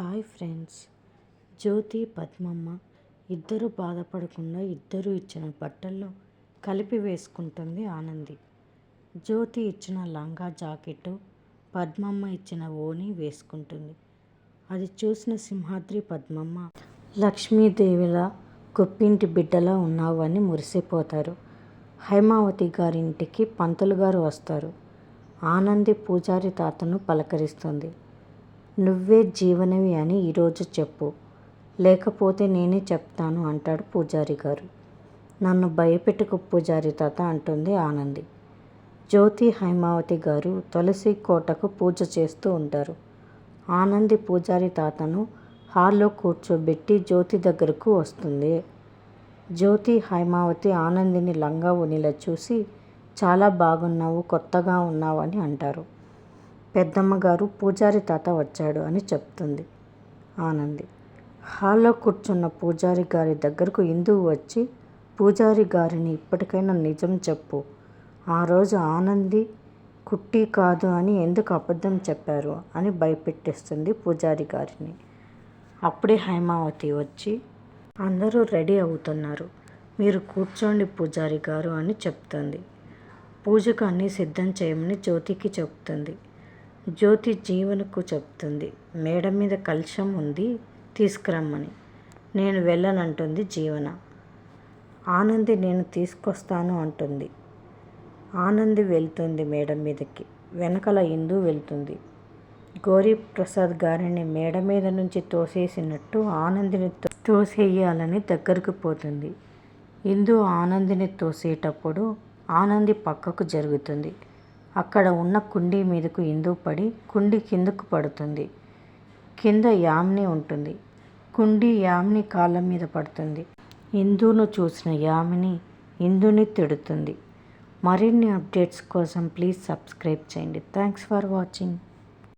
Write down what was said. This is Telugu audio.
Hi friends. జ్యోతి పద్మమ్మ ఇద్దరు బాధపడకుండా ఇద్దరు ఇచ్చిన బట్టల్లో కలిపి వేసుకుంటుంది ఆనంది. జ్యోతి ఇచ్చిన లంగా జాకెట్టు పద్మమ్మ ఇచ్చిన ఓని వేసుకుంటుంది. అది చూసిన సింహాద్రి పద్మమ్మ లక్ష్మీదేవిలా గొప్పింటి బిడ్డలా ఉన్నావు అని మురిసిపోతారు. హైమావతి గారింటికి పంతులు గారు వస్తారు. ఆనంది పూజారి తాతను పలకరిస్తుంది. నువ్వే జీవనవి అని ఈరోజు చెప్పు. లేకపోతే నేనే చెప్తాను అంటాడు పూజారి గారు. నన్ను భయపెట్టుకు పూజారి తాత అంటుంది ఆనంది. జ్యోతి హైమావతి గారు తులసి కోటకు పూజ చేస్తూ ఉంటారు. ఆనంది పూజారి తాతను హాల్లో కూర్చోబెట్టి జ్యోతి దగ్గరకు వస్తుంది. జ్యోతి హైమావతి ఆనందిని లంగా ఉనిలా చూసి చాలా బాగున్నావు కొత్తగా ఉన్నావు అని అంటారు. పెద్దమ్మగారు పూజారి తాత వచ్చాడు అని చెప్తుంది ఆనంది. హాల్లో కూర్చున్న పూజారి గారి దగ్గరకు ఇందు వచ్చి పూజారి గారిని ఇప్పటికైనా నిజం చెప్పు. ఆ రోజు ఆనంది కుట్టి కాదు అని ఎందుకు అబద్ధం చెప్పారు? అని భయపెట్టేస్తుంది పూజారి గారిని. అప్పుడే హైమావతి వచ్చి అందరూ రెడీ అవుతున్నారు. మీరు కూర్చోండి పూజారి గారు అని చెప్తుంది. పూజకు అన్నీ సిద్ధం చేయమని జ్యోతికి చెప్తుంది. జ్యోతి జీవనకు చెప్తుంది. మేడ మీద కలుషం ఉంది తీసుకురమ్మని. నేను వెళ్ళనంటుంది జీవన. ఆనంది నేను తీసుకొస్తాను అంటుంది. ఆనంది వెళ్తుంది మేడ మీదకి. వెనకల ఇందు వెళ్తుంది. గౌరీ ప్రసాద్ గారిని మేడ మీద నుంచి తోసేసినట్టు ఆనందిని తోసేయాలని దగ్గరకు పోతుంది. ఇందు ఆనందిని తోసేటప్పుడు ఆనంది పక్కకు జరుగుతుంది. అక్కడ ఉన్న కుండీ మీదకు ఇందు పడి కుండీ కిందకు పడుతుంది. కింద యామ్ని ఉంటుంది. కుండీ యామ్ని కాళ్ళ మీద పడుతుంది. ఇందును చూసిన యామిని ఇందుని తిడుతుంది. మరిన్ని అప్డేట్స్ కోసం ప్లీజ్ సబ్స్క్రైబ్ చేయండి. Thanks for watching.